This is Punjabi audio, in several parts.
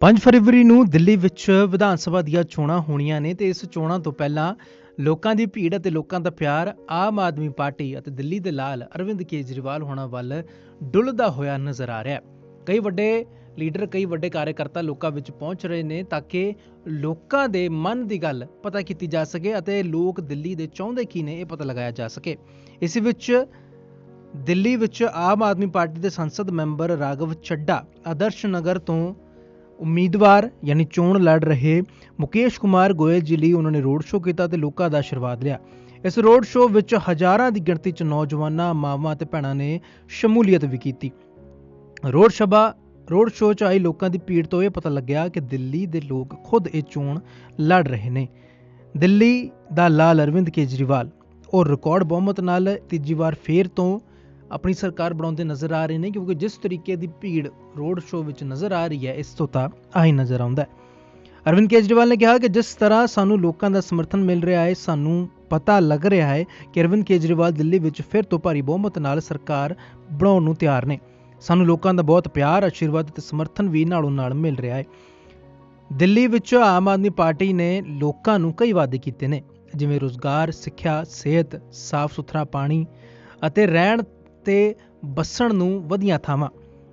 5 ਫਰਵਰੀ ਨੂੰ ਦਿੱਲੀ ਵਿੱਚ ਵਿਧਾਨ ਸਭਾ ਦੀਆਂ ਚੋਣਾਂ ਹੋਣੀਆਂ ਨੇ ਤੇ ਇਸ ਚੋਣਾਂ ਤੋਂ ਪਹਿਲਾਂ ਲੋਕਾਂ ਦੀ ਭੀੜ ਅਤੇ ਲੋਕਾਂ ਦਾ ਪਿਆਰ ਆਮ ਆਦਮੀ ਪਾਰਟੀ ਅਤੇ ਦਿੱਲੀ ਦੇ ਲਾਲ ਅਰਵਿੰਦ ਕੇਜਰੀਵਾਲ ਹੋਣਾ ਵੱਲ ਡੁੱਲਦਾ ਹੋਇਆ ਨਜ਼ਰ ਆ ਰਿਹਾ ਹੈ। ਕਈ ਵੱਡੇ ਲੀਡਰ, ਕਈ ਵੱਡੇ ਕਾਰਜਕਰਤਾ ਲੋਕਾਂ ਵਿੱਚ ਪਹੁੰਚ ਰਹੇ ਨੇ ਤਾਂ ਕਿ ਲੋਕਾਂ ਦੇ ਮਨ ਦੀ ਗੱਲ ਪਤਾ ਕੀਤੀ ਜਾ ਸਕੇ ਅਤੇ ਲੋਕ ਦਿੱਲੀ ਦੇ ਚਾਹੁੰਦੇ ਕੀ ਨੇ ਇਹ ਪਤਾ ਲਗਾਇਆ ਜਾ ਸਕੇ। ਇਸ ਵਿੱਚ ਦਿੱਲੀ ਵਿੱਚ ਆਮ ਆਦਮੀ ਪਾਰਟੀ ਦੇ ਸੰਸਦ ਮੈਂਬਰ ਰਾਘਵ ਚੱਡਾ ਆਦਰਸ਼ ਨਗਰ ਤੋਂ ਉਮੀਦਵਾਰ ਯਾਨੀ ਚੋਣ ਲੜ ਰਹੇ ਮੁਕੇਸ਼ ਕੁਮਾਰ ਗੋਇਲ ਜੀ ਲਈ ਉਹਨਾਂ ਨੇ ਰੋਡ ਸ਼ੋਅ ਕੀਤਾ ਤੇ ਲੋਕਾਂ ਦਾ ਆਸ਼ੀਰਵਾਦ ਲਿਆ। ਇਸ ਰੋਡ ਸ਼ੋਅ ਵਿੱਚ ਹਜ਼ਾਰਾਂ ਦੀ ਗਿਣਤੀ 'ਚ ਨੌਜਵਾਨਾਂ, ਮਾਵਾਂ ਤੇ ਭੈਣਾਂ ਨੇ ਸ਼ਮੂਲੀਅਤ ਵੀ ਕੀਤੀ। ਰੋਡ ਸਭਾ ਰੋਡ ਸ਼ੋਅ 'ਚ ਆਈ ਲੋਕਾਂ ਦੀ ਭੀੜ ਤੋਂ ਇਹ ਪਤਾ ਲੱਗਿਆ ਕਿ ਦਿੱਲੀ ਦੇ ਲੋਕ ਖੁਦ ਇਹ ਚੋਣ ਲੜ ਰਹੇ ਨੇ। ਦਿੱਲੀ ਦਾ ਲਾਲ ਅਰਵਿੰਦ ਕੇਜਰੀਵਾਲ। ਉਹ ਰਿਕਾਰਡ ਬਹੁਮਤ ਨਾਲ ਤੀਜੀ ਵਾਰ ਫੇਰ ਤੋਂ ਆਪਣੀ ਸਰਕਾਰ ਬਣਾਉਂਦੇ ਨਜ਼ਰ ਆ ਰਹੇ ਨੇ, ਕਿਉਂਕਿ ਜਿਸ ਤਰੀਕੇ ਦੀ ਭੀੜ ਰੋਡ ਸ਼ੋਅ ਵਿੱਚ ਨਜ਼ਰ ਆ ਰਹੀ ਹੈ, ਇਸ ਤੋਂ ਤਾਂ ਆਹੀ ਨਜ਼ਰ ਆਉਂਦਾ ਹੈ। ਅਰਵਿੰਦ ਕੇਜਰੀਵਾਲ ਨੇ ਕਿਹਾ ਕਿ ਜਿਸ ਤਰ੍ਹਾਂ ਸਾਨੂੰ ਲੋਕਾਂ ਦਾ ਸਮਰਥਨ ਮਿਲ ਰਿਹਾ ਹੈ, ਸਾਨੂੰ ਪਤਾ ਲੱਗ ਰਿਹਾ ਹੈ ਕਿ ਅਰਵਿੰਦ ਕੇਜਰੀਵਾਲ ਦਿੱਲੀ ਵਿੱਚ ਫਿਰ ਤੋਂ ਭਾਰੀ ਬਹੁਮਤ ਨਾਲ ਸਰਕਾਰ ਬਣਾਉਣ ਨੂੰ ਤਿਆਰ ਨੇ। ਸਾਨੂੰ ਲੋਕਾਂ ਦਾ ਬਹੁਤ ਪਿਆਰ, ਆਸ਼ੀਰਵਾਦ ਤੇ ਸਮਰਥਨ ਵੀ ਨਾਲੋਂ ਨਾਲ ਮਿਲ ਰਿਹਾ ਹੈ। ਦਿੱਲੀ ਵਿੱਚ ਆਮ ਆਦਮੀ ਪਾਰਟੀ ਨੇ ਲੋਕਾਂ ਨੂੰ ਕਈ ਵਾਅਦੇ ਕੀਤੇ ਨੇ, ਜਿਵੇਂ ਰੋਜ਼ਗਾਰ, ਸਿੱਖਿਆ, ਸਿਹਤ, ਸਾਫ਼ ਸੁਥਰਾ ਪਾਣੀ ਅਤੇ ਰਹਿਣ ਤੇ ਬੱਸਣ ਨੂੰ ਵਧੀਆਂ ਥਾਵਾਂ।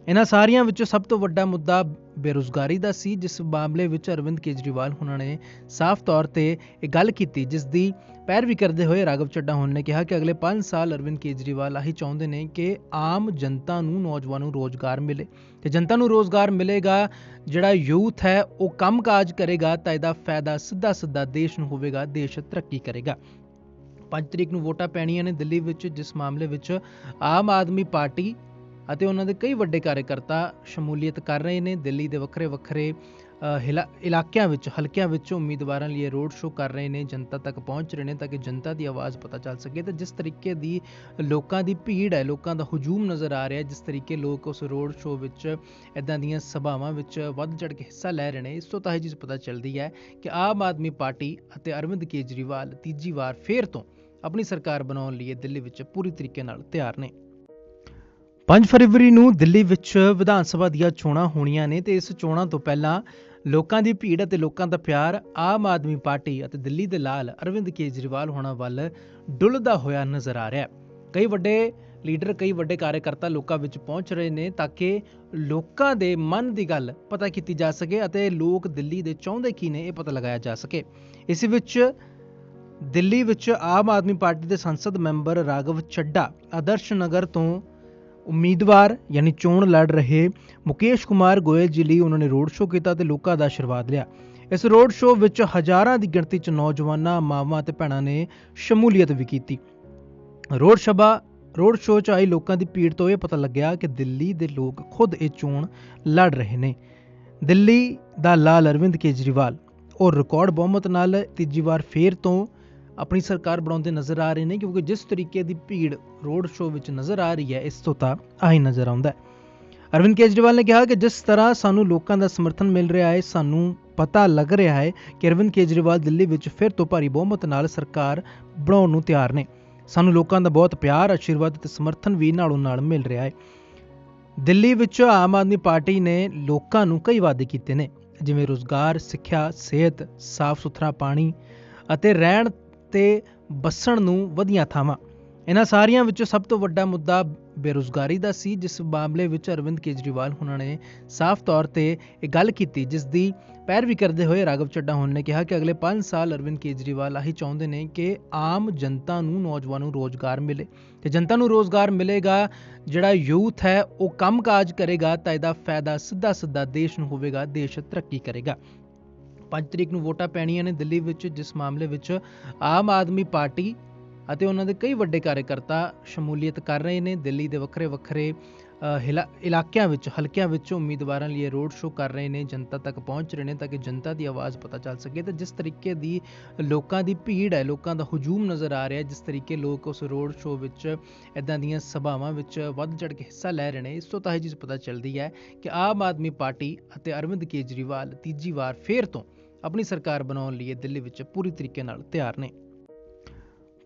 ਇਹਨਾਂ ਸਾਰੀਆਂ ਵਿੱਚੋਂ ਸਭ ਤੋਂ ਵੱਡਾ ਮੁੱਦਾ ਬੇਰੁਜ਼ਗਾਰੀ ਦਾ ਸੀ, ਜਿਸ ਮਾਮਲੇ ਵਿੱਚ ਅਰਵਿੰਦ ਕੇਜਰੀਵਾਲ ਉਹਨਾਂ ਨੇ ਸਾਫ਼ ਤੌਰ ਤੇ ਇਹ ਗੱਲ ਕੀਤੀ, ਜਿਸ ਦੀ ਪੈਰਵੀ ਕਰਦੇ ਹੋਏ ਰਾਘਵ ਚੱਡਾ ਹੁਣ ਨੇ ਕਿਹਾ ਕਿ ਅਗਲੇ 5 ਸਾਲ ਅਰਵਿੰਦ ਕੇਜਰੀਵਾਲ ਆਹੀ ਚਾਹੁੰਦੇ ਨੇ ਕਿ ਆਮ ਜਨਤਾ ਨੂੰ ਨੌਜਵਾਨ ਨੂੰ ਰੋਜ਼ਗਾਰ ਮਿਲੇ। ਤੇ ਜਨਤਾ ਨੂੰ ਰੋਜ਼ਗਾਰ ਮਿਲੇਗਾ, ਜਿਹੜਾ ਯੂਥ ਹੈ, ਉਹ ਕੰਮਕਾਜ ਕਰੇਗਾ ਤਾਂ ਇਹਦਾ ਫਾਇਦਾ ਸਿੱਧਾ ਸਿੱਧਾ ਦੇਸ਼ ਨੂੰ ਹੋਵੇਗਾ, ਦੇਸ਼ ਤਰੱਕੀ ਕਰੇਗਾ। 5 ਤਰੀਕ ਨੂੰ ਵੋਟਾਂ ਪੈਣੀਆਂ ਨੇ ਦਿੱਲੀ ਵਿੱਚ, ਜਿਸ ਮਾਮਲੇ ਵਿੱਚ ਆਮ ਆਦਮੀ ਪਾਰਟੀ ਅਤੇ ਉਹਨਾਂ ਦੇ ਕਈ ਵੱਡੇ ਕਾਰਜਕਰਤਾ ਸ਼ਮੂਲੀਅਤ ਕਰ ਰਹੇ ਨੇ। ਦਿੱਲੀ ਦੇ ਵੱਖਰੇ ਵੱਖਰੇ ਹਿਲਾ- ਇਲਾਕਿਆਂ ਵਿੱਚ, ਹਲਕਿਆਂ ਵਿੱਚ ਉਮੀਦਵਾਰਾਂ ਲਈ ਰੋਡ ਸ਼ੋਅ ਕਰ ਰਹੇ ਨੇ, ਜਨਤਾ ਤੱਕ ਪਹੁੰਚ ਰਹੇ ਨੇ ਤਾਂ ਕਿ ਜਨਤਾ ਦੀ ਆਵਾਜ਼ ਪਤਾ ਚੱਲ ਸਕੇ। ਤੇ ਜਿਸ ਤਰੀਕੇ ਦੀ ਲੋਕਾਂ ਦੀ ਭੀੜ ਹੈ, ਲੋਕਾਂ ਦਾ ਹਜੂਮ ਨਜ਼ਰ ਆ ਰਿਹਾ, ਜਿਸ ਤਰੀਕੇ ਲੋਕ ਉਸ ਰੋਡ ਸ਼ੋਅ ਵਿੱਚ ਇਦਾਂ ਦੀਆਂ ਸਭਾਵਾਂ ਵਿੱਚ ਵੱਧ ਚੜ ਕੇ ਹਿੱਸਾ ਲੈ ਰਹੇ ਨੇ, ਇਸ ਤੋਂ ਤਾਂ ਇਹ ਚੀਜ਼ ਪਤਾ ਚੱਲਦੀ ਹੈ ਕਿ ਆਮ ਆਦਮੀ ਪਾਰਟੀ ਅਤੇ ਅਰਵਿੰਦ ਕੇਜਰੀਵਾਲ ਤੀਜੀ ਵਾਰ ਫੇਰ ਤੋਂ ਆਪਣੀ ਸਰਕਾਰ ਬਣਾਉਣ ਲਈ ਦਿੱਲੀ ਵਿੱਚ ਪੂਰੀ ਤਰੀਕੇ ਨਾਲ ਤਿਆਰ ਨੇ। 5 ਫਰਵਰੀ ਨੂੰ ਦਿੱਲੀ ਵਿੱਚ ਵਿਧਾਨ ਸਭਾ ਦੀਆਂ ਚੋਣਾਂ ਹੋਣੀਆਂ ਨੇ ਤੇ ਇਸ ਚੋਣਾਂ ਤੋਂ ਪਹਿਲਾਂ ਲੋਕਾਂ ਦੀ ਭੀੜ ਅਤੇ ਲੋਕਾਂ ਦਾ ਪਿਆਰ ਆਮ ਆਦਮੀ ਪਾਰਟੀ ਅਤੇ ਦਿੱਲੀ ਦੇ ਲਾਲ ਅਰਵਿੰਦ ਕੇਜਰੀਵਾਲ ਹੋਣਾ ਵੱਲ ਡੁੱਲਦਾ ਹੋਇਆ ਨਜ਼ਰ ਆ ਰਿਹਾ ਹੈ। ਕਈ ਵੱਡੇ ਲੀਡਰ, ਕਈ ਵੱਡੇ ਕਾਰਜਕਰਤਾ ਲੋਕਾਂ ਵਿੱਚ ਪਹੁੰਚ ਰਹੇ ਨੇ ਤਾਂ ਕਿ ਲੋਕਾਂ ਦੇ ਮਨ ਦੀ ਗੱਲ ਪਤਾ ਕੀਤੀ ਜਾ ਸਕੇ ਅਤੇ ਲੋਕ ਦਿੱਲੀ ਦੇ ਚਾਹੁੰਦੇ ਕੀ ਨੇ ਇਹ ਪਤਾ ਲਗਾਇਆ ਜਾ ਸਕੇ। ਇਸ ਵਿੱਚ ਦਿੱਲੀ ਵਿੱਚ ਆਮ ਆਦਮੀ ਪਾਰਟੀ ਦੇ ਸੰਸਦ ਮੈਂਬਰ ਰਾਘਵ ਚੱਡਾ ਆਦਰਸ਼ ਨਗਰ ਤੋਂ ਉਮੀਦਵਾਰ ਯਾਨੀ ਚੋਣ ਲੜ ਰਹੇ ਮੁਕੇਸ਼ ਕੁਮਾਰ ਗੋਇਲ ਜੀ ਲਈ ਉਹਨਾਂ ਨੇ ਰੋਡ ਸ਼ੋਅ ਕੀਤਾ ਤੇ ਲੋਕਾਂ ਦਾ ਆਸ਼ੀਰਵਾਦ ਲਿਆ। ਇਸ ਰੋਡ ਸ਼ੋਅ ਵਿੱਚ ਹਜ਼ਾਰਾਂ ਦੀ ਗਿਣਤੀ 'ਚ ਨੌਜਵਾਨਾਂ, ਮਾਵਾਂ ਤੇ ਭੈਣਾਂ ਨੇ ਸ਼ਮੂਲੀਅਤ ਵੀ ਕੀਤੀ। ਰੋਡ ਸਭਾ ਰੋਡ ਸ਼ੋਅ 'ਚ ਆਈ ਲੋਕਾਂ ਦੀ ਭੀੜ ਤੋਂ ਇਹ ਪਤਾ ਲੱਗਿਆ ਕਿ ਦਿੱਲੀ ਦੇ ਲੋਕ ਖੁਦ ਇਹ ਚੋਣ ਲੜ ਰਹੇ ਨੇ। ਦਿੱਲੀ ਦਾ ਲਾਲ ਅਰਵਿੰਦ ਕੇਜਰੀਵਾਲ, ਉਹ ਰਿਕਾਰਡ ਬਹੁਮਤ ਨਾਲ ਤੀਜੀ ਵਾਰ ਫੇਰ ਤੋਂ ਆਪਣੀ ਸਰਕਾਰ ਬਣਾਉਂਦੇ ਨਜ਼ਰ ਆ ਰਹੇ ਨੇ, ਕਿਉਂਕਿ ਜਿਸ ਤਰੀਕੇ ਦੀ ਭੀੜ ਰੋਡ ਸ਼ੋਅ ਵਿੱਚ ਨਜ਼ਰ ਆ ਰਹੀ ਹੈ, ਇਸ ਤੋਂ ਤਾਂ ਆਹੀ ਨਜ਼ਰ ਆਉਂਦਾ ਹੈ। ਅਰਵਿੰਦ ਕੇਜਰੀਵਾਲ ਨੇ ਕਿਹਾ ਕਿ ਜਿਸ ਤਰ੍ਹਾਂ ਸਾਨੂੰ ਲੋਕਾਂ ਦਾ ਸਮਰਥਨ ਮਿਲ ਰਿਹਾ ਹੈ, ਸਾਨੂੰ ਪਤਾ ਲੱਗ ਰਿਹਾ ਹੈ ਕਿ ਅਰਵਿੰਦ ਕੇਜਰੀਵਾਲ ਦਿੱਲੀ ਵਿੱਚ ਫਿਰ ਤੋਂ ਭਾਰੀ ਬਹੁਮਤ ਨਾਲ ਸਰਕਾਰ ਬਣਾਉਣ ਨੂੰ ਤਿਆਰ ਨੇ। ਸਾਨੂੰ ਲੋਕਾਂ ਦਾ ਬਹੁਤ ਪਿਆਰ, ਆਸ਼ੀਰਵਾਦ ਤੇ ਸਮਰਥਨ ਵੀ ਨਾਲੋਂ ਨਾਲ ਮਿਲ ਰਿਹਾ ਹੈ। ਦਿੱਲੀ ਵਿੱਚ ਆਮ ਆਦਮੀ ਪਾਰਟੀ ਨੇ ਲੋਕਾਂ ਨੂੰ ਕਈ ਵਾਅਦੇ ਕੀਤੇ ਨੇ, ਜਿਵੇਂ ਰੋਜ਼ਗਾਰ, ਸਿੱਖਿਆ, ਸਿਹਤ, ਸਾਫ਼ ਸੁਥਰਾ ਪਾਣੀ ਅਤੇ ਰਹਿਣ ਤੇ ਬੱਸਣ ਨੂੰ ਵਧੀਆਂ ਥਾਵਾਂ। ਇਹਨਾਂ ਸਾਰੀਆਂ ਵਿੱਚੋਂ ਸਭ ਤੋਂ ਵੱਡਾ ਮੁੱਦਾ ਬੇਰੁਜ਼ਗਾਰੀ ਦਾ ਸੀ, ਜਿਸ ਮਾਮਲੇ ਵਿੱਚ ਅਰਵਿੰਦ ਕੇਜਰੀਵਾਲ ਉਹਨਾਂ ਨੇ ਸਾਫ਼ ਤੌਰ ਤੇ ਇਹ ਗੱਲ ਕੀਤੀ, ਜਿਸ ਦੀ ਪੈਰਵੀ ਕਰਦੇ ਹੋਏ ਰਾਘਵ ਚੱਡਾ ਹੁਣ ਨੇ ਕਿਹਾ ਕਿ ਅਗਲੇ 5 ਸਾਲ ਅਰਵਿੰਦ ਕੇਜਰੀਵਾਲ ਆਹੀ ਚਾਹੁੰਦੇ ਨੇ ਕਿ ਆਮ ਜਨਤਾ ਨੂੰ ਨੌਜਵਾਨਾਂ ਨੂੰ ਰੋਜ਼ਗਾਰ ਮਿਲੇ। ਤੇ ਜਨਤਾ ਨੂੰ ਰੋਜ਼ਗਾਰ ਮਿਲੇਗਾ, ਜਿਹੜਾ ਯੂਥ ਹੈ, ਉਹ ਕੰਮਕਾਜ ਕਰੇਗਾ ਤਾਂ ਇਹਦਾ ਫਾਇਦਾ ਸਿੱਧਾ ਸਿੱਧਾ ਦੇਸ਼ ਨੂੰ ਹੋਵੇਗਾ, ਦੇਸ਼ ਤਰੱਕੀ ਕਰੇਗਾ। 5 ਤਰੀਕ ਨੂੰ ਵੋਟਾਂ ਪੈਣੀਆਂ ਨੇ ਦਿੱਲੀ ਵਿੱਚ, ਜਿਸ ਮਾਮਲੇ ਵਿੱਚ ਆਮ ਆਦਮੀ ਪਾਰਟੀ ਅਤੇ ਉਹਨਾਂ ਦੇ ਕਈ ਵੱਡੇ ਕਾਰਜਕਰਤਾ ਸ਼ਮੂਲੀਅਤ ਕਰ ਰਹੇ ਨੇ। ਦਿੱਲੀ ਦੇ ਵੱਖਰੇ ਵੱਖਰੇ ਇਲਾਕਿਆਂ ਵਿੱਚ, ਹਲਕਿਆਂ ਵਿੱਚ ਉਮੀਦਵਾਰਾਂ ਲਈ ਰੋਡ ਸ਼ੋਅ ਕਰ ਰਹੇ ਨੇ, ਜਨਤਾ ਤੱਕ ਪਹੁੰਚ ਰਹੇ ਨੇ ਤਾਂ ਕਿ ਜਨਤਾ ਦੀ ਆਵਾਜ਼ ਪਤਾ ਚੱਲ ਸਕੇ। ਤੇ ਜਿਸ ਤਰੀਕੇ ਦੀ ਲੋਕਾਂ ਦੀ ਭੀੜ ਹੈ, ਲੋਕਾਂ ਦਾ ਹਜੂਮ ਨਜ਼ਰ ਆ ਰਿਹਾ ਜਿਸ ਤਰੀਕੇ ਲੋਕ ਉਸ ਰੋਡ ਸ਼ੋਅ ਵਿੱਚ ਇਦਾਂ ਦੀਆਂ ਸਭਾਵਾਂ ਵਿੱਚ ਵੱਧ ਚੜ ਕੇ ਹਿੱਸਾ ਲੈ ਰਹੇ ਨੇ, ਇਸ ਤੋਂ ਤਾਂ ਇਹ ਚੀਜ਼ ਪਤਾ ਚੱਲਦੀ ਹੈ ਕਿ ਆਮ ਆਦਮੀ ਪਾਰਟੀ ਅਤੇ ਅਰਵਿੰਦ ਕੇਜਰੀਵਾਲ ਤੀਜੀ ਵਾਰ ਫੇਰ ਤੋਂ ਆਪਣੀ ਸਰਕਾਰ ਬਣਾਉਣ ਲਈ ਦਿੱਲੀ ਵਿੱਚ ਪੂਰੀ ਤਰੀਕੇ ਨਾਲ ਤਿਆਰ ਨੇ।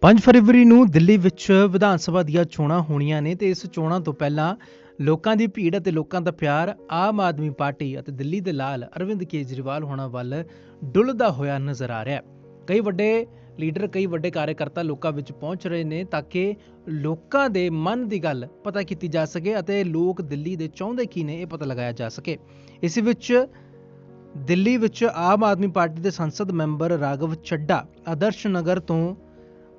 5 ਫਰਵਰੀ ਨੂੰ ਦਿੱਲੀ ਵਿੱਚ ਵਿਧਾਨ ਸਭਾ ਦੀਆਂ ਚੋਣਾਂ ਹੋਣੀਆਂ ਨੇ ਤੇ ਇਸ ਚੋਣਾਂ ਤੋਂ ਪਹਿਲਾਂ ਲੋਕਾਂ ਦੀ ਭੀੜ ਅਤੇ ਲੋਕਾਂ ਦਾ ਪਿਆਰ ਆਮ ਆਦਮੀ ਪਾਰਟੀ ਅਤੇ ਦਿੱਲੀ ਦੇ ਲਾਲ ਅਰਵਿੰਦ ਕੇਜਰੀਵਾਲ ਹੋਣਾ ਵੱਲ ਡੁੱਲਦਾ ਹੋਇਆ ਨਜ਼ਰ ਆ ਰਿਹਾ ਹੈ। ਕਈ ਵੱਡੇ ਲੀਡਰ, ਕਈ ਵੱਡੇ ਕਾਰਜਕਰਤਾ ਲੋਕਾਂ ਵਿੱਚ ਪਹੁੰਚ ਰਹੇ ਨੇ ਤਾਂ ਕਿ ਲੋਕਾਂ ਦੇ ਮਨ ਦੀ ਗੱਲ ਪਤਾ ਕੀਤੀ ਜਾ ਸਕੇ ਅਤੇ ਲੋਕ ਦਿੱਲੀ ਦੇ ਚਾਹੁੰਦੇ ਕੀ ਨੇ ਇਹ ਪਤਾ ਲਗਾਇਆ ਜਾ ਸਕੇ। ਇਸ ਵਿੱਚ ਦਿੱਲੀ ਵਿੱਚ ਆਮ ਆਦਮੀ ਪਾਰਟੀ ਦੇ ਸੰਸਦ ਮੈਂਬਰ ਰਾਘਵ ਚੱਡਾ ਆਦਰਸ਼ ਨਗਰ ਤੋਂ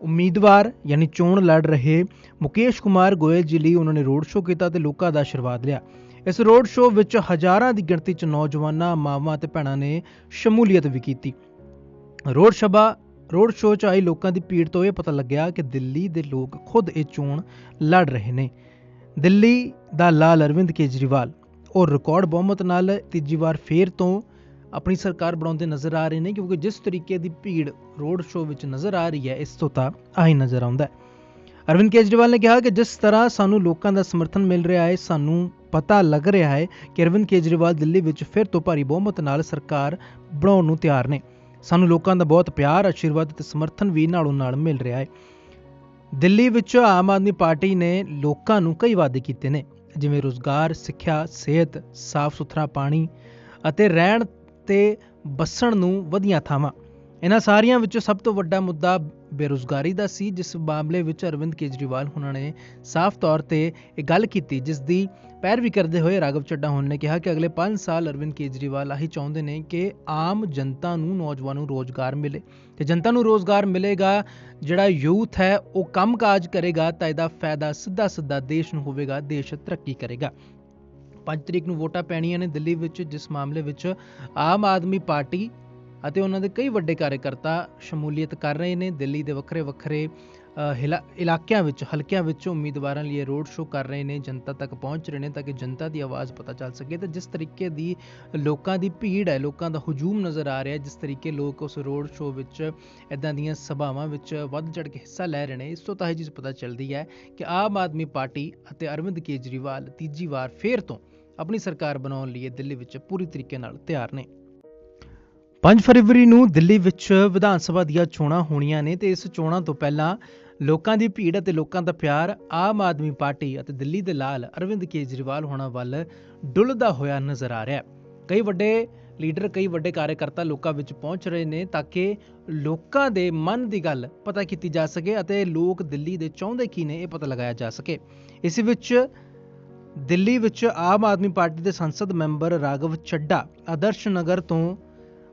ਉਮੀਦਵਾਰ ਯਾਨੀ ਚੋਣ ਲੜ ਰਹੇ ਮੁਕੇਸ਼ ਕੁਮਾਰ ਗੋਇਲ ਜੀ ਲਈ ਉਹਨਾਂ ਨੇ ਰੋਡ ਸ਼ੋਅ ਕੀਤਾ ਤੇ ਲੋਕਾਂ ਦਾ ਆਸ਼ੀਰਵਾਦ ਲਿਆ। ਇਸ ਰੋਡ ਸ਼ੋਅ ਵਿੱਚ ਹਜ਼ਾਰਾਂ ਦੀ ਗਿਣਤੀ 'ਚ ਨੌਜਵਾਨਾਂ, ਮਾਵਾਂ ਤੇ ਭੈਣਾਂ ਨੇ ਸ਼ਮੂਲੀਅਤ ਵੀ ਕੀਤੀ। ਰੋਡ ਸਭਾ ਰੋਡ ਸ਼ੋਅ 'ਚ ਆਈ ਲੋਕਾਂ ਦੀ ਭੀੜ ਤੋਂ ਇਹ ਪਤਾ ਲੱਗਿਆ ਕਿ ਦਿੱਲੀ ਦੇ ਲੋਕ ਖੁਦ ਇਹ ਚੋਣ ਲੜ ਰਹੇ ਨੇ। ਦਿੱਲੀ ਦਾ ਲਾਲ ਅਰਵਿੰਦ ਕੇਜਰੀਵਾਲ। ਉਹ ਰਿਕਾਰਡ ਬਹੁਮਤ ਨਾਲ ਤੀਜੀ ਵਾਰ ਫੇਰ ਤੋਂ ਆਪਣੀ ਸਰਕਾਰ ਬਣਾਉਂਦੇ ਨਜ਼ਰ ਆ ਰਹੇ ਨੇ, ਕਿਉਂਕਿ ਜਿਸ ਤਰੀਕੇ ਦੀ ਭੀੜ ਰੋਡ ਸ਼ੋਅ ਵਿੱਚ ਨਜ਼ਰ ਆ ਰਹੀ ਹੈ, ਇਸ ਤੋਂ ਤਾਂ ਆਹੀ ਨਜ਼ਰ ਆਉਂਦਾ ਹੈ। ਅਰਵਿੰਦ ਕੇਜਰੀਵਾਲ ਨੇ ਕਿਹਾ ਕਿ ਜਿਸ ਤਰ੍ਹਾਂ ਸਾਨੂੰ ਲੋਕਾਂ ਦਾ ਸਮਰਥਨ ਮਿਲ ਰਿਹਾ ਹੈ, ਸਾਨੂੰ ਪਤਾ ਲੱਗ ਰਿਹਾ ਹੈ ਕਿ ਅਰਵਿੰਦ ਕੇਜਰੀਵਾਲ ਦਿੱਲੀ ਵਿੱਚ ਫਿਰ ਤੋਂ ਭਾਰੀ ਬਹੁਮਤ ਨਾਲ ਸਰਕਾਰ ਬਣਾਉਣ ਨੂੰ ਤਿਆਰ ਨੇ। ਸਾਨੂੰ ਲੋਕਾਂ ਦਾ ਬਹੁਤ ਪਿਆਰ, ਆਸ਼ੀਰਵਾਦ ਤੇ ਸਮਰਥਨ ਵੀ ਨਾਲੋਂ ਨਾਲ ਮਿਲ ਰਿਹਾ ਹੈ। ਦਿੱਲੀ ਵਿੱਚ ਆਮ ਆਦਮੀ ਪਾਰਟੀ ਨੇ ਲੋਕਾਂ ਨੂੰ ਕਈ ਵਾਅਦੇ ਕੀਤੇ ਨੇ, ਜਿਵੇਂ ਰੋਜ਼ਗਾਰ, ਸਿੱਖਿਆ, ਸਿਹਤ, ਸਾਫ਼ ਸੁਥਰਾ ਪਾਣੀ ਅਤੇ ਰਹਿਣ ਤੇ ਬੱਸਣ ਨੂੰ ਵਧੀਆਂ ਥਾਵਾਂ। ਇਹਨਾਂ ਸਾਰੀਆਂ ਵਿੱਚੋਂ ਸਭ ਤੋਂ ਵੱਡਾ ਮੁੱਦਾ ਬੇਰੁਜ਼ਗਾਰੀ ਦਾ ਸੀ, ਜਿਸ ਮਾਮਲੇ ਵਿੱਚ ਅਰਵਿੰਦ ਕੇਜਰੀਵਾਲ ਉਹਨਾਂ ਨੇ ਸਾਫ਼ ਤੌਰ ਤੇ ਇਹ ਗੱਲ ਕੀਤੀ, ਜਿਸ ਦੀ ਪੈਰਵੀ ਕਰਦੇ ਹੋਏ ਰਾਘਵ ਚੱਡਾ ਹੁਣ ਨੇ ਕਿਹਾ ਕਿ ਅਗਲੇ 5 ਸਾਲ ਅਰਵਿੰਦ ਕੇਜਰੀਵਾਲ ਆਹੀ ਚਾਹੁੰਦੇ ਨੇ ਕਿ ਆਮ ਜਨਤਾ ਨੂੰ ਨੌਜਵਾਨ ਨੂੰ ਰੋਜ਼ਗਾਰ ਮਿਲੇ। ਤੇ ਜਨਤਾ ਨੂੰ ਰੋਜ਼ਗਾਰ ਮਿਲੇਗਾ, ਜਿਹੜਾ ਯੂਥ ਹੈ, ਉਹ ਕੰਮਕਾਜ ਕਰੇਗਾ ਤਾਂ ਇਹਦਾ ਫਾਇਦਾ ਸਿੱਧਾ ਸਿੱਧਾ ਦੇਸ਼ ਨੂੰ ਹੋਵੇਗਾ, ਦੇਸ਼ ਤਰੱਕੀ ਕਰੇਗਾ। 5 ਤਰੀਕ ਨੂੰ ਵੋਟਾਂ ਪੈਣੀਆਂ ਨੇ ਦਿੱਲੀ ਵਿੱਚ ਜਿਸ ਮਾਮਲੇ ਵਿੱਚ ਆਮ ਆਦਮੀ ਪਾਰਟੀ ਅਤੇ ਉਹਨਾਂ ਦੇ ਕਈ ਵੱਡੇ ਕਾਰਜਕਰਤਾ ਸ਼ਮੂਲੀਅਤ ਕਰ ਰਹੇ ਨੇ, ਦਿੱਲੀ ਦੇ ਵੱਖਰੇ ਵੱਖਰੇ ਹਿਲਾ- ਇਲਾਕਿਆਂ ਵਿੱਚ, ਹਲਕਿਆਂ ਵਿੱਚ ਉਮੀਦਵਾਰਾਂ ਲਈ ਰੋਡ ਸ਼ੋਅ ਕਰ ਰਹੇ ਨੇ, ਜਨਤਾ ਤੱਕ ਪਹੁੰਚ ਰਹੇ ਨੇ ਤਾਂ ਕਿ ਜਨਤਾ ਦੀ ਆਵਾਜ਼ ਪਤਾ ਚੱਲ ਸਕੇ। ਤੇ ਜਿਸ ਤਰੀਕੇ ਦੀ ਲੋਕਾਂ ਦੀ ਭੀੜ ਹੈ, ਲੋਕਾਂ ਦਾ ਹਜੂਮ ਨਜ਼ਰ ਆ ਰਿਹਾ, ਜਿਸ ਤਰੀਕੇ ਲੋਕ ਉਸ ਰੋਡ ਸ਼ੋਅ ਵਿੱਚ ਇਦਾਂ ਦੀਆਂ ਸਭਾਵਾਂ ਵਿੱਚ ਵੱਧ ਚੜ ਕੇ ਹਿੱਸਾ ਲੈ ਰਹੇ ਨੇ, ਇਸ ਤੋਂ ਤਾਂ ਇਹ ਚੀਜ਼ ਪਤਾ ਚੱਲਦੀ ਹੈ ਕਿ ਆਮ ਆਦਮੀ ਪਾਰਟੀ ਅਤੇ ਅਰਵਿੰਦ ਕੇਜਰੀਵਾਲ ਤੀਜੀ ਵਾਰ ਫੇਰ ਤੋਂ ਆਪਣੀ ਸਰਕਾਰ ਬਣਾਉਣ ਲਈ ਦਿੱਲੀ ਵਿੱਚ ਪੂਰੀ ਤਰੀਕੇ ਨਾਲ ਤਿਆਰ ਨੇ। 5 ਫਰਵਰੀ ਨੂੰ ਦਿੱਲੀ ਵਿੱਚ ਵਿਧਾਨ ਸਭਾ ਦੀਆਂ ਚੋਣਾਂ ਹੋਣੀਆਂ ਨੇ ਤੇ ਇਸ ਚੋਣਾਂ ਤੋਂ ਪਹਿਲਾਂ ਲੋਕਾਂ ਦੀ ਭੀੜ ਅਤੇ ਲੋਕਾਂ ਦਾ ਪਿਆਰ ਆਮ ਆਦਮੀ ਪਾਰਟੀ ਅਤੇ ਦਿੱਲੀ ਦੇ ਲਾਲ ਅਰਵਿੰਦ ਕੇਜਰੀਵਾਲ ਹੋਣਾ ਵੱਲ ਡੁੱਲਦਾ ਹੋਇਆ ਨਜ਼ਰ ਆ ਰਿਹਾ ਹੈ। ਕਈ ਵੱਡੇ ਲੀਡਰ, ਕਈ ਵੱਡੇ ਕਾਰਜਕਰਤਾ ਲੋਕਾਂ ਵਿੱਚ ਪਹੁੰਚ ਰਹੇ ਨੇ ਤਾਂ ਕਿ ਲੋਕਾਂ ਦੇ ਮਨ ਦੀ ਗੱਲ ਪਤਾ ਕੀਤੀ ਜਾ ਸਕੇ ਅਤੇ ਲੋਕ ਦਿੱਲੀ ਦੇ ਚਾਹੁੰਦੇ ਕੀ ਨੇ ਇਹ ਪਤਾ ਲਗਾਇਆ ਜਾ ਸਕੇ। ਇਸ ਵਿੱਚ ਦਿੱਲੀ ਵਿੱਚ ਆਮ ਆਦਮੀ ਪਾਰਟੀ ਦੇ ਸੰਸਦ ਮੈਂਬਰ ਰਾਘਵ ਚੱਡਾ ਆਦਰਸ਼ ਨਗਰ ਤੋਂ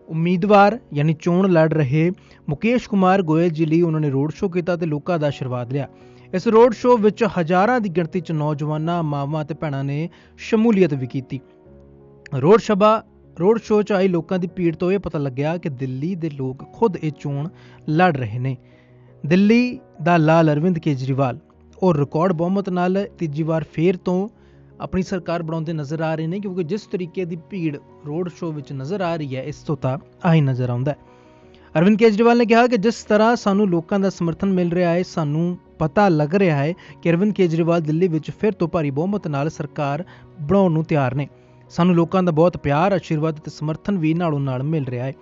ਉਮੀਦਵਾਰ ਯਾਨੀ ਚੋਣ ਲੜ ਰਹੇ ਮੁਕੇਸ਼ ਕੁਮਾਰ ਗੋਇਲ ਜੀ ਲਈ ਉਹਨਾਂ ਨੇ ਰੋਡ ਸ਼ੋਅ ਕੀਤਾ ਤੇ ਲੋਕਾਂ ਦਾ ਆਸ਼ੀਰਵਾਦ ਲਿਆ। ਇਸ ਰੋਡ ਸ਼ੋਅ ਵਿੱਚ ਹਜ਼ਾਰਾਂ ਦੀ ਗਿਣਤੀ 'ਚ ਨੌਜਵਾਨਾਂ, ਮਾਵਾਂ ਤੇ ਭੈਣਾਂ ਨੇ ਸ਼ਮੂਲੀਅਤ ਵੀ ਕੀਤੀ। ਰੋਡ ਸਭਾ ਰੋਡ ਸ਼ੋਅ 'ਚ ਆਈ ਲੋਕਾਂ ਦੀ ਭੀੜ ਤੋਂ ਇਹ ਪਤਾ ਲੱਗਿਆ ਕਿ ਦਿੱਲੀ ਦੇ ਲੋਕ ਖੁਦ ਇਹ ਚੋਣ ਲੜ ਰਹੇ ਨੇ। ਦਿੱਲੀ ਦਾ ਲਾਲ ਅਰਵਿੰਦ ਕੇਜਰੀਵਾਲ। ਉਹ ਰਿਕਾਰਡ ਬਹੁਮਤ ਨਾਲ ਤੀਜੀ ਵਾਰ ਫੇਰ ਤੋਂ ਆਪਣੀ ਸਰਕਾਰ ਬਣਾਉਂਦੇ ਨਜ਼ਰ ਆ ਰਹੇ ਨੇ, ਕਿਉਂਕਿ ਜਿਸ ਤਰੀਕੇ ਦੀ ਭੀੜ ਰੋਡ ਸ਼ੋਅ ਵਿੱਚ ਨਜ਼ਰ ਆ ਰਹੀ ਹੈ, ਇਸ ਤੋਂ ਤਾਂ ਆਹੀ ਨਜ਼ਰ ਆਉਂਦਾ ਹੈ। ਅਰਵਿੰਦ ਕੇਜਰੀਵਾਲ ਨੇ ਕਿਹਾ ਕਿ ਜਿਸ ਤਰ੍ਹਾਂ ਸਾਨੂੰ ਲੋਕਾਂ ਦਾ ਸਮਰਥਨ ਮਿਲ ਰਿਹਾ ਹੈ, ਸਾਨੂੰ ਪਤਾ ਲੱਗ ਰਿਹਾ ਹੈ ਕਿ ਅਰਵਿੰਦ ਕੇਜਰੀਵਾਲ ਦਿੱਲੀ ਵਿੱਚ ਫਿਰ ਤੋਂ ਭਾਰੀ ਬਹੁਮਤ ਨਾਲ ਸਰਕਾਰ ਬਣਾਉਣ ਨੂੰ ਤਿਆਰ ਨੇ। ਸਾਨੂੰ ਲੋਕਾਂ ਦਾ ਬਹੁਤ ਪਿਆਰ, ਆਸ਼ੀਰਵਾਦ ਤੇ ਸਮਰਥਨ ਵੀ ਨਾਲੋਂ ਨਾਲ ਮਿਲ ਰਿਹਾ ਹੈ।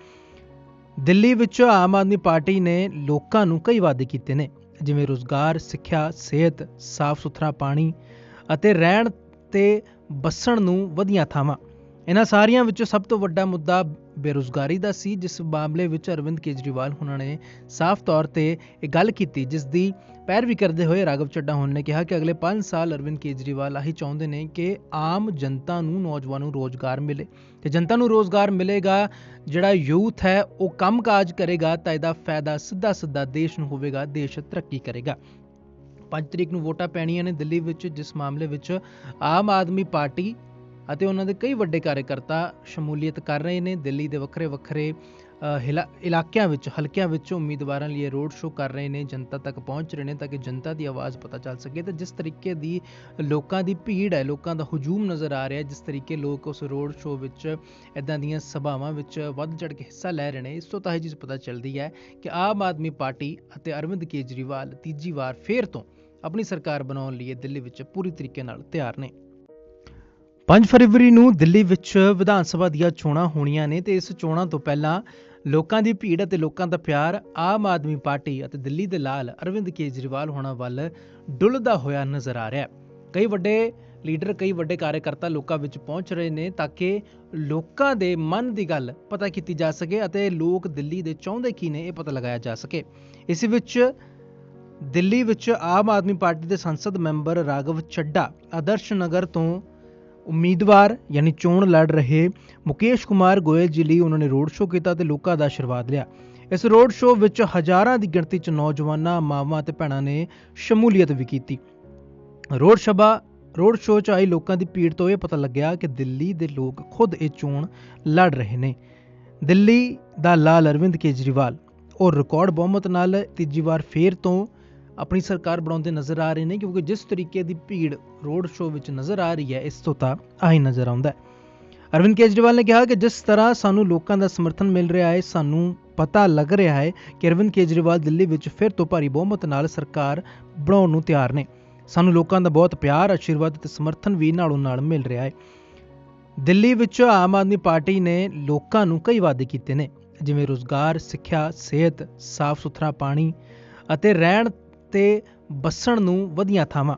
ਦਿੱਲੀ ਵਿੱਚ ਆਮ ਆਦਮੀ ਪਾਰਟੀ ਨੇ ਲੋਕਾਂ ਨੂੰ ਕਈ ਵਾਅਦੇ ਕੀਤੇ ਨੇ, ਜਿਵੇਂ ਰੋਜ਼ਗਾਰ, ਸਿੱਖਿਆ, ਸਿਹਤ, ਸਾਫ਼ ਸੁਥਰਾ ਪਾਣੀ ਅਤੇ ਰਹਿਣ ਤੇ ਬੱਸਣ ਨੂੰ ਵਧੀਆਂ ਥਾਵਾਂ। ਇਹਨਾਂ ਸਾਰੀਆਂ ਵਿੱਚੋਂ ਸਭ ਤੋਂ ਵੱਡਾ ਮੁੱਦਾ ਬੇਰੁਜ਼ਗਾਰੀ ਦਾ ਸੀ, ਜਿਸ ਮਾਮਲੇ ਵਿੱਚ ਅਰਵਿੰਦ ਕੇਜਰੀਵਾਲ ਉਹਨਾਂ ਨੇ ਸਾਫ਼ ਤੌਰ ਤੇ ਇਹ ਗੱਲ ਕੀਤੀ, ਜਿਸ ਦੀ ਪੈਰਵੀ ਕਰਦੇ ਹੋਏ ਰਾਘਵ ਚੱਡਾ ਹੁਣ ਨੇ ਕਿਹਾ ਕਿ ਅਗਲੇ 5 ਸਾਲ ਅਰਵਿੰਦ ਕੇਜਰੀਵਾਲ ਆਹੀ ਚਾਹੁੰਦੇ ਨੇ ਕਿ ਆਮ ਜਨਤਾ ਨੂੰ ਨੌਜਵਾਨ ਨੂੰ ਰੋਜ਼ਗਾਰ ਮਿਲੇ। ਤੇ ਜਨਤਾ ਨੂੰ ਰੋਜ਼ਗਾਰ ਮਿਲੇਗਾ, ਜਿਹੜਾ ਯੂਥ ਹੈ, ਉਹ ਕੰਮਕਾਜ ਕਰੇਗਾ ਤਾਂ ਇਹਦਾ ਫਾਇਦਾ ਸਿੱਧਾ ਸਿੱਧਾ ਦੇਸ਼ ਨੂੰ ਹੋਵੇਗਾ, ਦੇਸ਼ ਤਰੱਕੀ ਕਰੇਗਾ। 5 ਤਰੀਕ ਨੂੰ ਵੋਟਾਂ ਪੈਣੀਆਂ ਨੇ ਦਿੱਲੀ ਵਿੱਚ, ਜਿਸ ਮਾਮਲੇ ਵਿੱਚ ਆਮ ਆਦਮੀ ਪਾਰਟੀ ਅਤੇ ਉਹਨਾਂ ਦੇ ਕਈ ਵੱਡੇ ਕਾਰਜਕਰਤਾ ਸ਼ਮੂਲੀਅਤ ਕਰ ਰਹੇ ਨੇ। ਦਿੱਲੀ ਦੇ ਵੱਖਰੇ ਵੱਖਰੇ ਹਿਲਾ- ਇਲਾਕਿਆਂ ਵਿੱਚ, ਹਲਕਿਆਂ ਵਿੱਚ ਉਮੀਦਵਾਰਾਂ ਲਈ ਰੋਡ ਸ਼ੋਅ ਕਰ ਰਹੇ ਨੇ, ਜਨਤਾ ਤੱਕ ਪਹੁੰਚ ਰਹੇ ਨੇ ਤਾਂ ਕਿ ਜਨਤਾ ਦੀ ਆਵਾਜ਼ ਪਤਾ ਚੱਲ ਸਕੇ। ਤੇ ਜਿਸ ਤਰੀਕੇ ਦੀ ਲੋਕਾਂ ਦੀ ਭੀੜ ਹੈ, ਲੋਕਾਂ ਦਾ ਹਜੂਮ ਨਜ਼ਰ ਆ ਰਿਹਾ ਜਿਸ ਤਰੀਕੇ ਲੋਕ ਉਸ ਰੋਡ ਸ਼ੋਅ ਵਿੱਚ ਇਦਾਂ ਦੀਆਂ ਸਭਾਵਾਂ ਵਿੱਚ ਵੱਧ ਚੜ ਕੇ ਹਿੱਸਾ ਲੈ ਰਹੇ ਨੇ, ਇਸ ਤੋਂ ਤਾਂ ਇਹ ਚੀਜ਼ ਪਤਾ ਚੱਲਦੀ ਹੈ ਕਿ ਆਮ ਆਦਮੀ ਪਾਰਟੀ ਅਤੇ ਅਰਵਿੰਦ ਕੇਜਰੀਵਾਲ ਤੀਜੀ ਵਾਰ ਫੇਰ ਤੋਂ ਆਪਣੀ ਸਰਕਾਰ ਬਣਾਉਣ ਲਈ ਦਿੱਲੀ ਵਿੱਚ ਪੂਰੀ ਤਰੀਕੇ ਨਾਲ ਤਿਆਰ ਨੇ। 5 ਫਰਵਰੀ ਨੂੰ ਦਿੱਲੀ ਵਿੱਚ ਵਿਧਾਨ ਸਭਾ ਦੀਆਂ ਚੋਣਾਂ ਹੋਣੀਆਂ ਨੇ ਤੇ ਇਸ ਚੋਣਾਂ ਤੋਂ ਪਹਿਲਾਂ ਲੋਕਾਂ ਦੀ ਭੀੜ ਅਤੇ ਲੋਕਾਂ ਦਾ ਪਿਆਰ ਆਮ ਆਦਮੀ ਪਾਰਟੀ ਅਤੇ ਦਿੱਲੀ ਦੇ ਲਾਲ ਅਰਵਿੰਦ ਕੇਜਰੀਵਾਲ ਹੋਣਾ ਵੱਲ ਡੁੱਲਦਾ ਹੋਇਆ ਨਜ਼ਰ ਆ ਰਿਹਾ ਹੈ। ਕਈ ਵੱਡੇ ਲੀਡਰ, ਕਈ ਵੱਡੇ ਕਾਰਜਕਰਤਾ ਲੋਕਾਂ ਵਿੱਚ ਪਹੁੰਚ ਰਹੇ ਨੇ ਤਾਂ ਕਿ ਲੋਕਾਂ ਦੇ ਮਨ ਦੀ ਗੱਲ ਪਤਾ ਕੀਤੀ ਜਾ ਸਕੇ ਅਤੇ ਲੋਕ ਦਿੱਲੀ ਦੇ ਚਾਹੁੰਦੇ ਕੀ ਨੇ ਇਹ ਪਤਾ ਲਗਾਇਆ ਜਾ ਸਕੇ। ਇਸ ਵਿੱਚ ਦਿੱਲੀ ਵਿੱਚ ਆਮ ਆਦਮੀ ਪਾਰਟੀ ਦੇ ਸੰਸਦ ਮੈਂਬਰ ਰਾਘਵ ਚੱਡਾ ਆਦਰਸ਼ ਨਗਰ ਤੋਂ ਉਮੀਦਵਾਰ ਯਾਨੀ ਚੋਣ ਲੜ ਰਹੇ ਮੁਕੇਸ਼ ਕੁਮਾਰ ਗੋਇਲ ਜੀ ਲਈ ਉਹਨਾਂ ਨੇ ਰੋਡ ਸ਼ੋਅ ਕੀਤਾ ਤੇ ਲੋਕਾਂ ਦਾ ਆਸ਼ੀਰਵਾਦ ਲਿਆ। ਇਸ ਰੋਡ ਸ਼ੋਅ ਵਿੱਚ ਹਜ਼ਾਰਾਂ ਦੀ ਗਿਣਤੀ 'ਚ ਨੌਜਵਾਨਾਂ, ਮਾਵਾਂ ਤੇ ਭੈਣਾਂ ਨੇ ਸ਼ਮੂਲੀਅਤ ਵੀ ਕੀਤੀ। ਰੋਡ ਸਭਾ ਰੋਡ ਸ਼ੋਅ 'ਚ ਆਈ ਲੋਕਾਂ ਦੀ ਭੀੜ ਤੋਂ ਇਹ ਪਤਾ ਲੱਗਿਆ ਕਿ ਦਿੱਲੀ ਦੇ ਲੋਕ ਖੁਦ ਇਹ ਚੋਣ ਲੜ ਰਹੇ ਨੇ। ਦਿੱਲੀ ਦਾ ਲਾਲ ਅਰਵਿੰਦ ਕੇਜਰੀਵਾਲ, ਉਹ ਰਿਕਾਰਡ ਬਹੁਮਤ ਨਾਲ ਤੀਜੀ ਵਾਰ ਫੇਰ ਤੋਂ ਆਪਣੀ ਸਰਕਾਰ ਬਣਾਉਂਦੇ ਨਜ਼ਰ ਆ ਰਹੇ ਨੇ, ਕਿਉਂਕਿ ਜਿਸ ਤਰੀਕੇ ਦੀ ਭੀੜ ਰੋਡ ਸ਼ੋਅ ਵਿੱਚ ਨਜ਼ਰ ਆ ਰਹੀ ਹੈ, ਇਸ ਤੋਂ ਤਾਂ ਆਹੀ ਨਜ਼ਰ ਆਉਂਦਾ ਹੈ। ਅਰਵਿੰਦ ਕੇਜਰੀਵਾਲ ਨੇ ਕਿਹਾ ਕਿ ਜਿਸ ਤਰ੍ਹਾਂ ਸਾਨੂੰ ਲੋਕਾਂ ਦਾ ਸਮਰਥਨ ਮਿਲ ਰਿਹਾ ਹੈ, ਸਾਨੂੰ ਪਤਾ ਲੱਗ ਰਿਹਾ ਹੈ ਕਿ ਅਰਵਿੰਦ ਕੇਜਰੀਵਾਲ ਦਿੱਲੀ ਵਿੱਚ ਫਿਰ ਤੋਂ ਭਾਰੀ ਬਹੁਮਤ ਨਾਲ ਸਰਕਾਰ ਬਣਾਉਣ ਨੂੰ ਤਿਆਰ ਨੇ। ਸਾਨੂੰ ਲੋਕਾਂ ਦਾ ਬਹੁਤ ਪਿਆਰ, ਆਸ਼ੀਰਵਾਦ ਤੇ ਸਮਰਥਨ ਵੀ ਨਾਲੋਂ ਨਾਲ ਮਿਲ ਰਿਹਾ ਹੈ। ਦਿੱਲੀ ਵਿੱਚ ਆਮ ਆਦਮੀ ਪਾਰਟੀ ਨੇ ਲੋਕਾਂ ਨੂੰ ਕਈ ਵਾਅਦੇ ਕੀਤੇ ਨੇ, ਜਿਵੇਂ ਰੋਜ਼ਗਾਰ, ਸਿੱਖਿਆ, ਸਿਹਤ, ਸਾਫ਼ ਸੁਥਰਾ ਪਾਣੀ ਅਤੇ ਰਹਿਣ ਤੇ ਬਸਣ ਨੂੰ ਵਧੀਆਂ ਥਾਵਾਂ।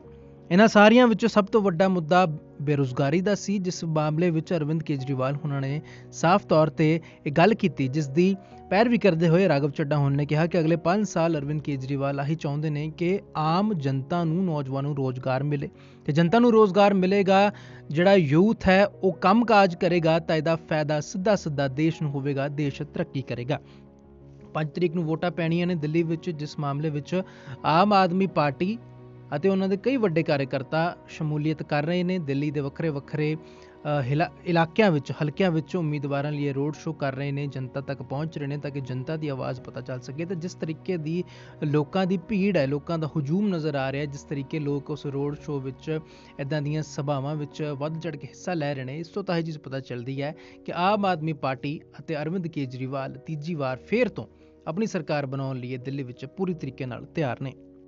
ਇਹਨਾਂ ਸਾਰੀਆਂ ਵਿੱਚੋਂ ਸਭ ਤੋਂ ਵੱਡਾ ਮੁੱਦਾ ਬੇਰੁਜ਼ਗਾਰੀ ਦਾ ਸੀ, ਜਿਸ ਮਾਮਲੇ ਵਿੱਚ ਅਰਵਿੰਦ ਕੇਜਰੀਵਾਲ ਉਹਨਾਂ ਨੇ ਸਾਫ਼ ਤੌਰ ਤੇ ਇਹ ਗੱਲ ਕੀਤੀ, ਜਿਸ ਦੀ ਪੈਰਵੀ ਕਰਦੇ ਹੋਏ ਰਾਘਵ ਚੱਡਾ ਹੁਣ ਨੇ ਕਿਹਾ ਕਿ ਅਗਲੇ 5 ਸਾਲ ਅਰਵਿੰਦ ਕੇਜਰੀਵਾਲ ਆਹੀ ਚਾਹੁੰਦੇ ਨੇ ਕਿ ਆਮ ਜਨਤਾ ਨੂੰ ਨੌਜਵਾਨ ਨੂੰ ਰੋਜ਼ਗਾਰ ਮਿਲੇ। ਤੇ ਜਨਤਾ ਨੂੰ ਰੋਜ਼ਗਾਰ ਮਿਲੇਗਾ, ਜਿਹੜਾ ਯੂਥ ਹੈ, ਉਹ ਕੰਮਕਾਜ ਕਰੇਗਾ ਤਾਂ ਇਹਦਾ ਫਾਇਦਾ ਸਿੱਧਾ ਸਿੱਧਾ ਦੇਸ਼ ਨੂੰ ਹੋਵੇਗਾ, ਦੇਸ਼ ਤਰੱਕੀ ਕਰੇਗਾ। 5 ਤਰੀਕ ਨੂੰ ਵੋਟਾਂ ਪੈਣੀਆਂ ਨੇ ਦਿੱਲੀ ਵਿੱਚ, ਜਿਸ ਮਾਮਲੇ ਵਿੱਚ ਆਮ ਆਦਮੀ ਪਾਰਟੀ ਅਤੇ ਉਹਨਾਂ ਦੇ ਕਈ ਵੱਡੇ ਕਾਰਜਕਰਤਾ ਸ਼ਮੂਲੀਅਤ ਕਰ ਰਹੇ ਨੇ। ਦਿੱਲੀ ਦੇ ਵੱਖਰੇ ਵੱਖਰੇ ਹਿਲਾ- ਇਲਾਕਿਆਂ ਵਿੱਚ, ਹਲਕਿਆਂ ਵਿੱਚ ਉਮੀਦਵਾਰਾਂ ਲਈ ਰੋਡ ਸ਼ੋਅ ਕਰ ਰਹੇ ਨੇ, ਜਨਤਾ ਤੱਕ ਪਹੁੰਚ ਰਹੇ ਨੇ ਤਾਂ ਕਿ ਜਨਤਾ ਦੀ ਆਵਾਜ਼ ਪਤਾ ਚੱਲ ਸਕੇ। ਤੇ ਜਿਸ ਤਰੀਕੇ ਦੀ ਲੋਕਾਂ ਦੀ ਭੀੜ ਹੈ, ਲੋਕਾਂ ਦਾ ਹਜੂਮ ਨਜ਼ਰ ਆ ਰਿਹਾ, ਜਿਸ ਤਰੀਕੇ ਲੋਕ ਉਸ ਰੋਡ ਸ਼ੋਅ ਵਿੱਚ ਇਦਾਂ ਦੀਆਂ ਸਭਾਵਾਂ ਵਿੱਚ ਵੱਧ ਚੜ ਕੇ ਹਿੱਸਾ ਲੈ ਰਹੇ ਨੇ, ਇਸ ਤੋਂ ਤਾਂ ਇਹ ਚੀਜ਼ ਪਤਾ ਚੱਲਦੀ ਹੈ ਕਿ ਆਮ ਆਦਮੀ ਪਾਰਟੀ ਅਤੇ ਅਰਵਿੰਦ ਕੇਜਰੀਵਾਲ ਤੀਜੀ ਵਾਰ ਫੇਰ ਤੋਂ ਆਪਣੀ ਸਰਕਾਰ ਬਣਾਉਣ ਲਈ ਦਿੱਲੀ ਵਿੱਚ ਪੂਰੀ ਤਰੀਕੇ ਨਾਲ ਤਿਆਰ ਨੇ।